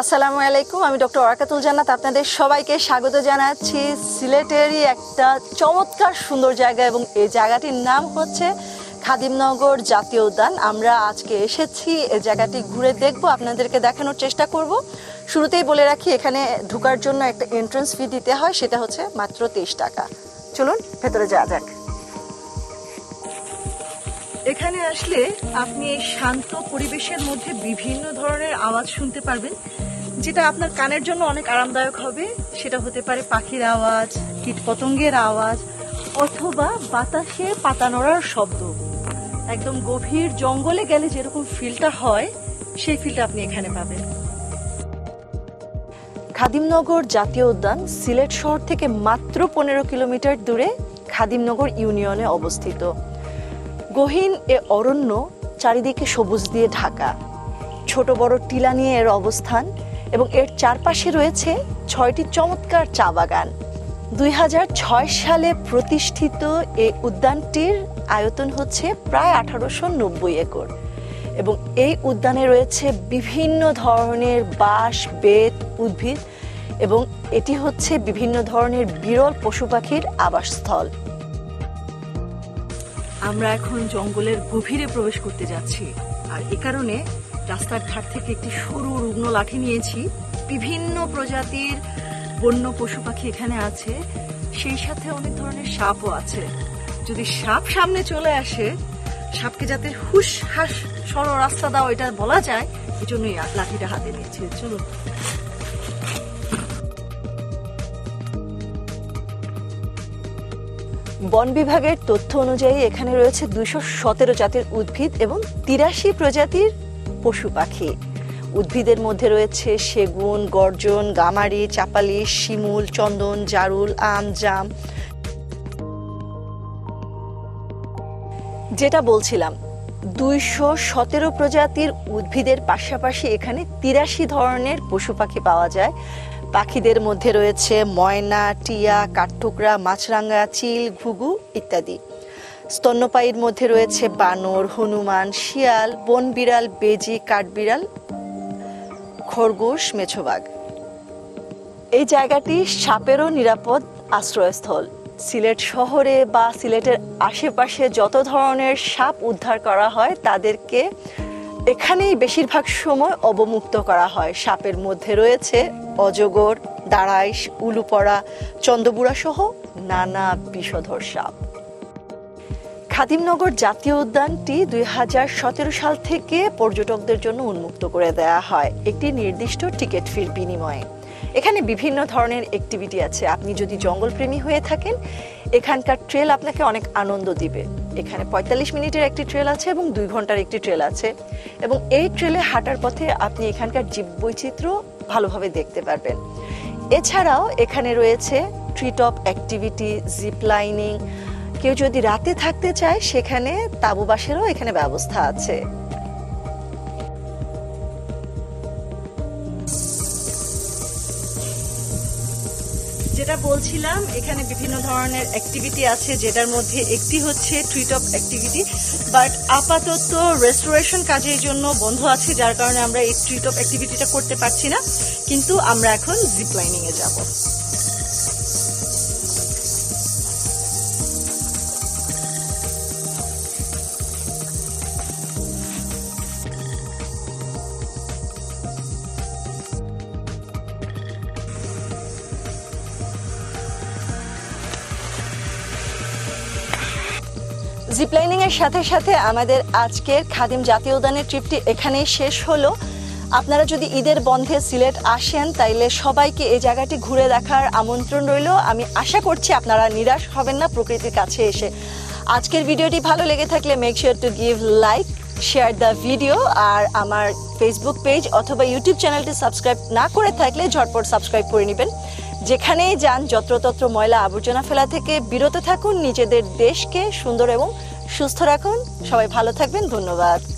আসসালামু আলাইকুম, আমি ডক্টর ওয়াকাতুল জান্নাত। আপনাদের সবাইকে স্বাগত জানাচ্ছি। সিলেটেরই একটা চমৎকার সুন্দর জায়গা এবং এই জায়গাটির নাম হচ্ছে খাদিমনগর জাতীয় উদ্যান। আমরা আজকে এসেছি এই জায়গাটি ঘুরে দেখব, আপনাদেরকে দেখানোর চেষ্টা করব। শুরুতেই বলে রাখি, এখানে ঢোকার জন্য একটা এন্ট্রান্স ফি দিতে হয়, সেটা হচ্ছে মাত্র তেইশ টাকা। চলুন, ভেতরে যাওয়া যাক। এখানে আসলে আপনি শান্ত পরিবেশের মধ্যে বিভিন্ন ধরনের আওয়াজ শুনতে পারবেন। যেটা আপনার কানের জন্য অনেক আরামদায়ক হবে, সেটা হতে পারে পাখির আওয়াজ, কীটপতঙ্গের আওয়াজ, অথবা বাতাসে পাতা নড়ার শব্দ। একদম গভীর জঙ্গলে গেলে যেরকম ফিলটা হয়, সেই ফিলটা আপনি এখানে পাবেন। খাদিমনগর জাতীয় উদ্যান সিলেট শহর থেকে মাত্র পনেরো কিলোমিটার দূরে খাদিমনগর ইউনিয়নে অবস্থিত। গহীন এ অরণ্য চারিদিকে সবুজ দিয়ে ঢাকা। ছোট বড় টিলা নিয়ে এর অবস্থান এবং এর চারপাশে রয়েছে ছয়টি চমৎকার চা বাগান। দুই হাজার ছয় সালে প্রতিষ্ঠিত এই উদ্যানটির আয়তন হচ্ছে প্রায় আঠারোশো নব্বই একর এবং এই উদ্যানে রয়েছে বিভিন্ন ধরনের বাঁশ, বেত, উদ্ভিদ এবং এটি হচ্ছে বিভিন্ন ধরনের বিরল পশু পাখির আবাসস্থল। আমরা এখন জঙ্গলের গভীরে প্রবেশ করতে যাচ্ছি, আর এ কারণে রাস্তার ধার থেকে একটি সরু রুগ্ন লাঠি নিয়েছি। বিভিন্ন প্রজাতির বন্য পশু পাখি এখানে আছে। সেই সাথে অনেক ধরনের সাপও আছে। যদি সাপ সামনে চলে আসে, সাপকে যাতে হুশ হাস সর রাস্তা দাও এটা বলা যায় এই জন্যই লাঠিটা হাতে নিয়েছি। চলুন। বন বিভাগের তথ্য অনুযায়ী এখানে রয়েছে দুশো সতেরো জাতের উদ্ভিদ এবং তিরাশি প্রজাতির পশু পাখি উদ্ভিদের মধ্যে রয়েছে সেগুন, গর্জন, গামারি, চাপালি, শিমুল, চন্দন, জারুল, আম, জাম। যেটা বলছিলাম, দুইশো সতেরো প্রজাতির উদ্ভিদের পাশাপাশি এখানে তিরাশি ধরনের পশু পাখি পাওয়া যায়। পাখিদের মধ্যে রয়েছে ময়না, টিয়া, কাঠঠোকরা, মাছরাঙা, চিল, ঘুঘু ইত্যাদি। স্তন্যপায়ীর মধ্যে রয়েছে বানর, হনুমান, শিয়াল বন বিড়াল বেজি, কাঠবিড়াল, খরগোশ মেছোবাগ এই জায়গাটি সাপেরও নিরাপদ আশ্রয়স্থল। সিলেট শহরে বা সিলেটের আশেপাশে যত ধরনের সাপ উদ্ধার করা হয়, তাদেরকে এখানেই বেশিরভাগ সময় অবমুক্ত করা হয়। সাপের মধ্যে রয়েছে অজগর, দাঁড়াইশ, উলুপড়া চন্দ্রবুড়া সহ নানা বিষধর সাপ। খাদিমনগর জাতীয় উদ্যানটি দুই হাজার সতেরো সাল থেকে পর্যটকদের জন্য উন্মুক্ত করে দেওয়া হয়, একটি নির্দিষ্ট টিকিট ফির বিনিময়ে। এখানে বিভিন্ন ধরনের অ্যাক্টিভিটি আছে। আপনি যদি জঙ্গলপ্রেমী হয়ে থাকেন, এখানকার ট্রেল আপনাকে অনেক আনন্দ দিবে। এখানে পঁয়তাল্লিশ মিনিটের একটি ট্রেল আছে এবং দুই ঘণ্টার একটি ট্রেল আছে। এবং এই ট্রেলে হাঁটার পথে আপনি এখানকার জীববৈচিত্র্য ভালোভাবে দেখতে পারবেন। এছাড়াও এখানে রয়েছে ট্রিটপ অ্যাক্টিভিটি জিপ লাইনিং কেউ যদি রাতে থাকতে চায়, সেখানে তাবুবাসেরও এখানে ব্যবস্থা আছে। যেটা বলছিলাম, এখানে বিভিন্ন ধরনের অ্যাক্টিভিটি আছে, যেটার মধ্যে একটি হচ্ছে ট্রিটপ অ্যাক্টিভিটি বাট আপাতত রেস্টোরেশন কাজের জন্য বন্ধ আছে, যার কারণে আমরা এই ট্রিটপ অ্যাক্টিভিটিটা করতে পারছি না, কিন্তু আমরা এখন জিপ লাইনিং এ যাব। জিপলাইনিং এর সাথে সাথে আমাদের আজকের খাদিম জাতীয় উদ্যানের ট্রিপটি এখানেই শেষ হলো। আপনারা যদি ঈদের বন্ধে সিলেট আসেন, তাইলে সবাইকে এই জায়গাটি ঘুরে দেখার আমন্ত্রণ রইল। আমি আশা করছি আপনারা নিরাশ হবেন না প্রকৃতির কাছে এসে। আজকের ভিডিওটি ভালো লেগে থাকলে make sure to give like share the video আর আমার ফেসবুক পেজ অথবা ইউটিউব চ্যানেলটি সাবস্ক্রাইব না করে থাকলে ঝটপট সাবস্ক্রাইব করে নেবেন। যেখানেই যান, যত্রতত্র ময়লা আবর্জনা ফেলা থেকে বিরত থাকুন। নিজেদের দেশকে সুন্দর এবং সুস্থ রাখুন। সবাই ভালো থাকবেন। ধন্যবাদ।